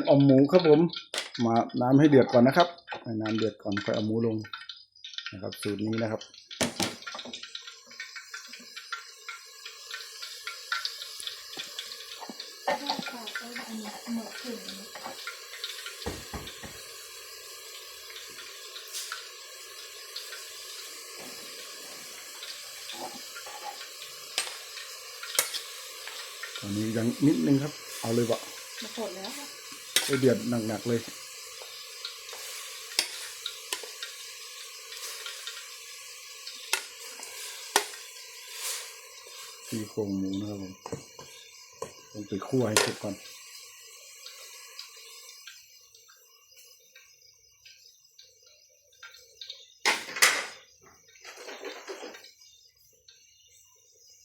งอาหมูครับผม มาน้ำให้เดือดก่อนนะครับให้น้ำเดือดก่อนค่อยเอาหมูลงนะครับ สูตรนี้นะครับ ตอนนี้ยังนิดนึงครับ เอาเลยบะมาผลแล้วค่ะให้ เดือดหนักๆเลยซี่โครงหมูนะครับผมต้องไปคั่วให้สุกก่อน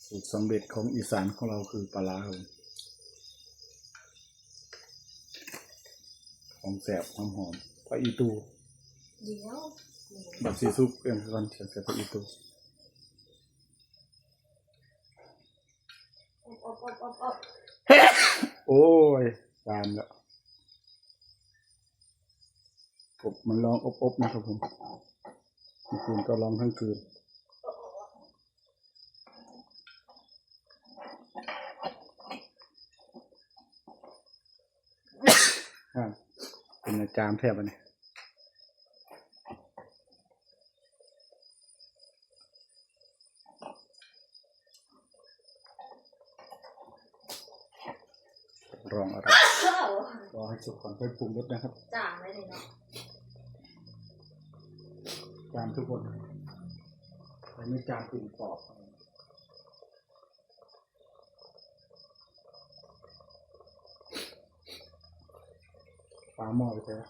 สูตรสำเร็จของอีสานของเราคือปลาร้าครับผม ของแสบหอมหอมๆพระอีตูเดี๋ยวแบบซีซุปเอ็นก่อนเสียเสียพระอีตูอบอบอบอบอบโอ้ยจามแล้วกบมันร้องอบๆนะครับผมเมื่อคืนก็ร้องทั้งคืน อ่าเป็นอา จารย์แทบอันนี้รองอะไรเข้ารอให้สุกก่อนค่อยปรุงรสนะครับจ่างเลยเนาะจานทุกคนแต่ไม่จานกลิ่นกรอบ ปลาหม้อไปใช่ไหม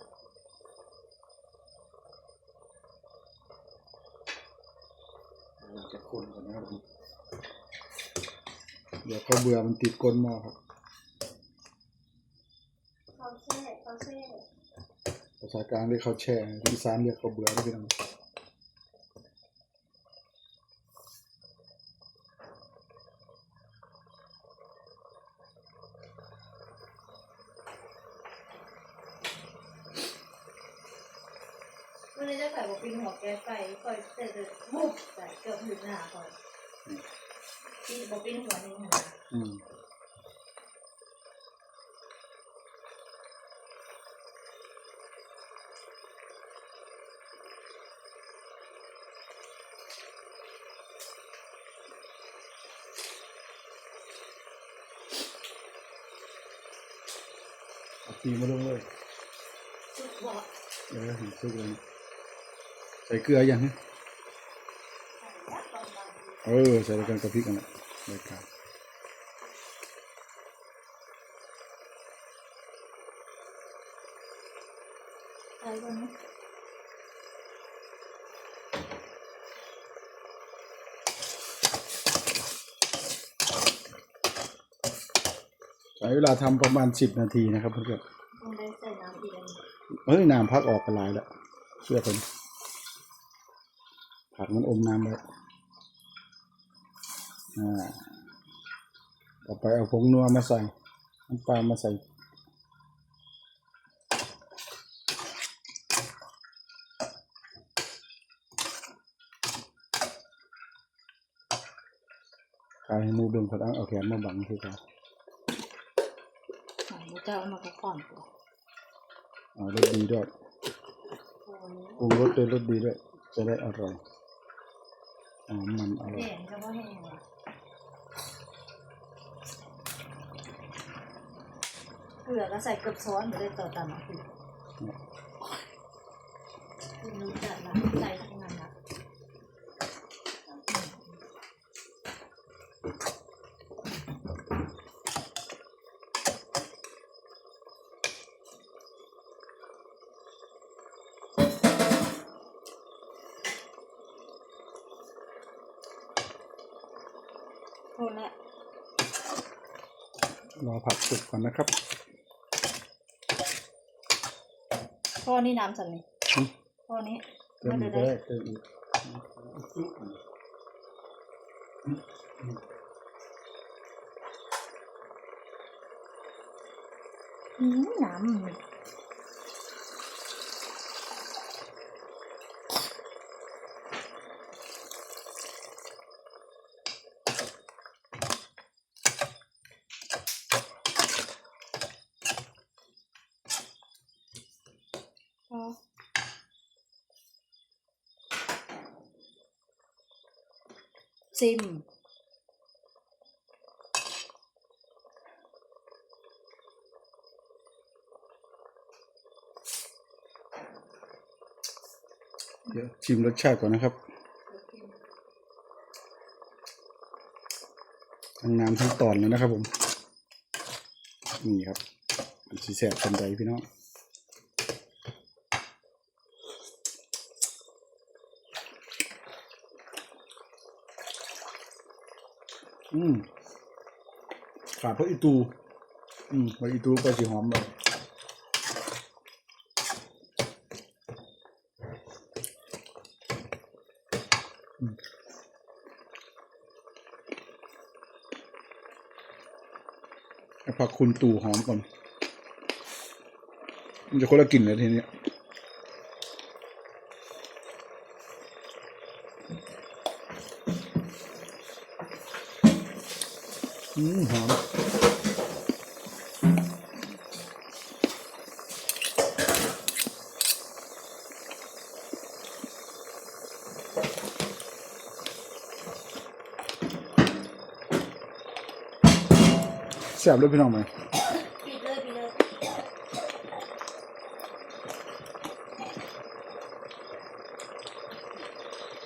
เราจะคนก่อนนะครับผมเดี๋ยวเขาเบื่อมันติดก้นหม้อครับเขาแช่เขาแช่ภาษากลางเรียกเขาวแช่อีสานเรียกเขาวเบื่อไม่ใช่ไห มวันนี้ได้ใส่หัวปีนหัวแก๊สไปค่อยเสร็จเลยมุบใส่เกือบถึงหน้าก่อนที่หัวปีนหัวนี่หัวอืมเอาปีมาลงเลยสุดบอก ใส่เกลือยังฮะใส่ยักษ์บางเออ ใส่แล้วกันกับพริกกันแหละเลยครับๆใส่ก่อนนะใช้เวลาทำประมาณสิบนาทีนะครับเพื่อนต้องได้ใส่น้ำอีกอันๆเฮ้ยน้ำพักออกกันหลายแล้วเชื่อผม ผักมันอมน้ำแล้วอ่าต่อไปเอาผงนัวมาใส่น้ำปลามาใส่กายให้หมูเบิ่งพอดังเอาแขนมาบังคือกันหมูเจ้าเอามาก็ก่อนตัวอ่ารสดีด้วยโอ้ยปรุงรสด้วยรสดีด้วย จะได้อร่อย อ่ามันอร่อยแห้งก็ว่าแห้งว่ะเกลือก็ใส่เกือบช้อนไปเลยต่อตามมาคือคือรู้จักละใส่ ทั้งนั้นละโทษละรอผักสุกก่อนนะครับพ่อนี่น้ำสันนี่อืมพ่อนี้เติมไม่อีกได้ได้เติมอีกอืมน้ำ ซิม เดี๋ยวชิมรสชาติก่อนนะครับ ทั้งน้ำทั้งตอนเลยนะครับผม นี่ครับมันสีแสบทันใจพี่น้อง อืมขาดเพราะอีตู อืมพระอีตูก็สีหอมแบบผักคุณตู่หอมก่อน มันจะคนละกลิ่นเลยทีเนี้ อืมหอมแซ่บเลยพี่น้องไหมปิดเลยปิดเลย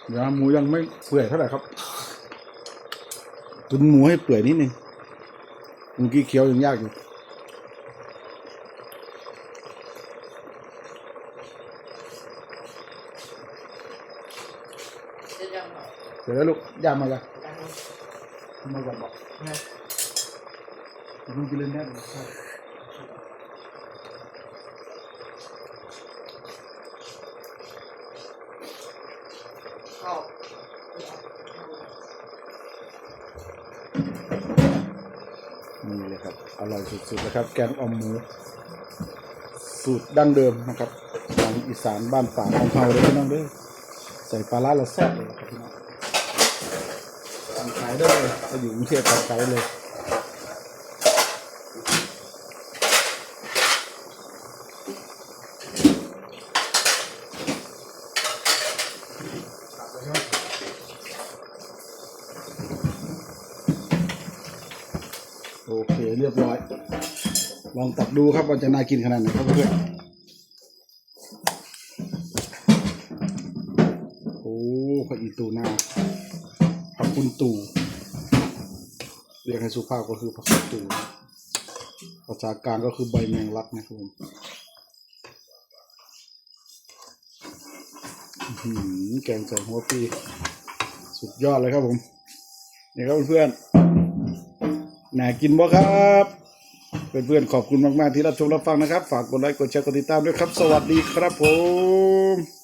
เดี๋ยวหมูยังไม่เปื่อยเท่าไหร่ครับ ตุนหมูให้เปื่อยนิดนึง เมื่อกี้เคี้ยวยังยากอยู่เหรอเดี๋ยวแล้วลูกย่างมาละมาก่อนบอกนะลุงกินเลยแน่เลย นี่เลยครับ อร่อยสุดๆนะครับ แกงอ่อมหมู สูตรดั้งเดิมนะครับทางอีสานบ้านป่าของเฮาเลยพี่น้องเด้อใส่ปลาล่าละแซ่บเลยครับพี่น้องขายได้เลยถ้าอยู่กรุงเทพสั่งขายได้เลย อเคเรียบร้อย ลองตักดูครับว่าจะน่ากินขนาดไหนครับเพื่อนโอ้ผักอีตูหน้าผักคุณตูเรียกให้สุภาพก็คือผักคุณตูภาษากลางก็คือใบแมงลักนะครับผมแกงใส่หัวปี สุดยอดเลยครับผม นี่ครับเพื่อนๆ น่ากินบ่ครับเพื่อนๆขอบคุณมากๆที่รับชมรับฟังนะครับ ฝากกดไลค์กดแชร์กดติดตามด้วยครับ สวัสดีครับผม